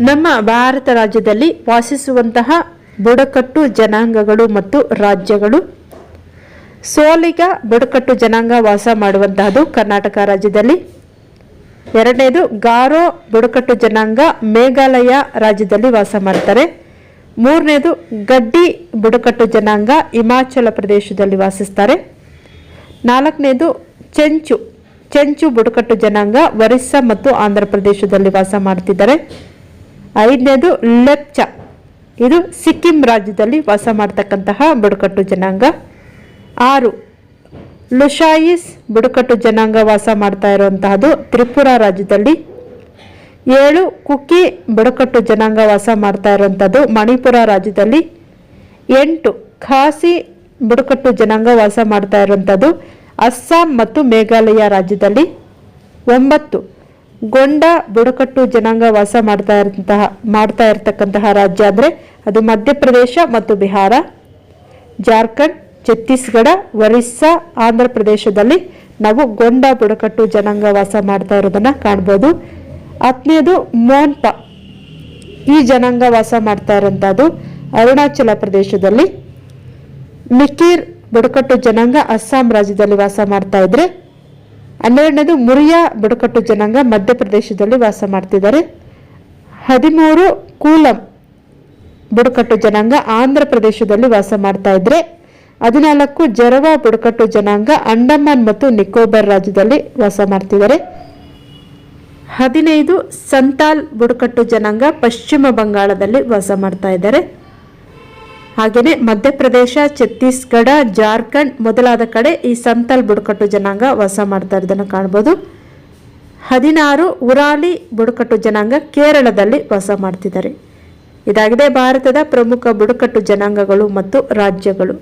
ನಮ್ಮ ಭಾರತ ರಾಜ್ಯದಲ್ಲಿ ವಾಸಿಸುವಂತಹ ಬುಡಕಟ್ಟು ಜನಾಂಗಗಳು ಮತ್ತು ರಾಜ್ಯಗಳು. ಸೋಲಿಗ ಬುಡಕಟ್ಟು ಜನಾಂಗ ವಾಸ ಮಾಡುವಂತಹದ್ದು ಕರ್ನಾಟಕ ರಾಜ್ಯದಲ್ಲಿ. ಎರಡನೇದು ಗಾರೋ ಬುಡಕಟ್ಟು ಜನಾಂಗ ಮೇಘಾಲಯ ರಾಜ್ಯದಲ್ಲಿ ವಾಸ ಮಾಡ್ತಾರೆ. ಮೂರನೇದು ಗಡ್ಡಿ ಬುಡಕಟ್ಟು ಜನಾಂಗ ಹಿಮಾಚಲ ಪ್ರದೇಶದಲ್ಲಿ ವಾಸಿಸ್ತಾರೆ. ನಾಲ್ಕನೇದು ಚೆಂಚು ಚೆಂಚು ಬುಡಕಟ್ಟು ಜನಾಂಗ ಒರಿಸ್ಸಾ ಮತ್ತು ಆಂಧ್ರ ಪ್ರದೇಶದಲ್ಲಿ ವಾಸ ಮಾಡ್ತಿದ್ದಾರೆ. ಐದನೇದು ಲೆಪ್ಚ. ಇದು ಸಿಕ್ಕಿಂ ರಾಜ್ಯದಲ್ಲಿ ವಾಸ ಮಾಡ್ತಕ್ಕಂತಹ ಬುಡಕಟ್ಟು ಜನಾಂಗ. ಆರು ಲುಶಾಯಿಸ್ ಬುಡಕಟ್ಟು ಜನಾಂಗ ವಾಸ ಮಾಡ್ತಾ ಇರುವಂತಹದ್ದು ತ್ರಿಪುರ ರಾಜ್ಯದಲ್ಲಿ. ಏಳು ಕುಕ್ಕಿ ಬುಡಕಟ್ಟು ಜನಾಂಗ ವಾಸ ಮಾಡ್ತಾ ಇರುವಂಥದ್ದು ಮಣಿಪುರ ರಾಜ್ಯದಲ್ಲಿ. ಎಂಟು, ಖಾಸಿ ಬುಡಕಟ್ಟು ಜನಾಂಗ ವಾಸ ಮಾಡ್ತಾ ಇರುವಂಥದ್ದು ಅಸ್ಸಾಂ ಮತ್ತು ಮೇಘಾಲಯ ರಾಜ್ಯದಲ್ಲಿ. ಒಂಬತ್ತು ಗೊಂಡ ಬುಡಕಟ್ಟು ಜನಾಂಗ ವಾಸ ಮಾಡ್ತಾ ಇರಂತಹ ಮಾಡ್ತಾ ಇರತಕ್ಕಂತಹ ರಾಜ್ಯ ಅಂದರೆ ಅದು ಮಧ್ಯಪ್ರದೇಶ ಮತ್ತು ಬಿಹಾರ, ಜಾರ್ಖಂಡ್, ಛತ್ತೀಸ್ಗಢ, ಒರಿಸ್ಸಾ, ಆಂಧ್ರ ಪ್ರದೇಶದಲ್ಲಿ ನಾವು ಗೊಂಡ ಬುಡಕಟ್ಟು ಜನಾಂಗ ವಾಸ ಮಾಡ್ತಾ ಇರೋದನ್ನು ಕಾಣ್ಬೋದು. ಹತ್ತನೇದು ಮೋನ್ಪ. ಈ ಜನಾಂಗ ವಾಸ ಮಾಡ್ತಾ ಇರೋಂಥದ್ದು ಅರುಣಾಚಲ ಪ್ರದೇಶದಲ್ಲಿ. ಮಿಕೀರ್ ಬುಡಕಟ್ಟು ಜನಾಂಗ ಅಸ್ಸಾಂ ರಾಜ್ಯದಲ್ಲಿ ವಾಸ ಮಾಡ್ತಾ ಇದ್ರೆ ಹನ್ನೆರಡನೇದು ಮುರಿಯಾ ಬುಡಕಟ್ಟು ಜನಾಂಗ ಮಧ್ಯಪ್ರದೇಶದಲ್ಲಿ ವಾಸ ಮಾಡ್ತಿದ್ದಾರೆ. ಹದಿಮೂರು ಕೂಲಂ ಬುಡಕಟ್ಟು ಜನಾಂಗ ಆಂಧ್ರ ಪ್ರದೇಶದಲ್ಲಿ ವಾಸ ಮಾಡ್ತಾ ಇದ್ರೆ, ಹದಿನಾಲ್ಕು ಜರವಾ ಬುಡಕಟ್ಟು ಜನಾಂಗ ಅಂಡಮಾನ್ ಮತ್ತು ನಿಕೋಬಾರ್ ರಾಜ್ಯದಲ್ಲಿ ವಾಸ ಮಾಡ್ತಿದ್ದಾರೆ. ಹದಿನೈದು ಸಂತಾಲ್ ಬುಡಕಟ್ಟು ಜನಾಂಗ ಪಶ್ಚಿಮ ಬಂಗಾಳದಲ್ಲಿ ವಾಸ ಮಾಡ್ತಾ ಇದ್ದಾರೆ. ಹಾಗೆಯೇ ಮಧ್ಯಪ್ರದೇಶ, ಛತ್ತೀಸ್ಗಢ, ಜಾರ್ಖಂಡ್ ಮೊದಲಾದ ಕಡೆ ಈ ಸಂತಲ್ ಬುಡಕಟ್ಟು ಜನಾಂಗ ವಾಸ ಮಾಡ್ತಾ ಇರೋದನ್ನು ಕಾಣ್ಬೋದು. ಹದಿನಾರು ಉರಾಲಿ ಬುಡಕಟ್ಟು ಜನಾಂಗ ಕೇರಳದಲ್ಲಿ ವಾಸ ಮಾಡ್ತಿದ್ದಾರೆ. ಇದಾಗಿದೆ ಭಾರತದ ಪ್ರಮುಖ ಬುಡಕಟ್ಟು ಜನಾಂಗಗಳು ಮತ್ತು ರಾಜ್ಯಗಳು.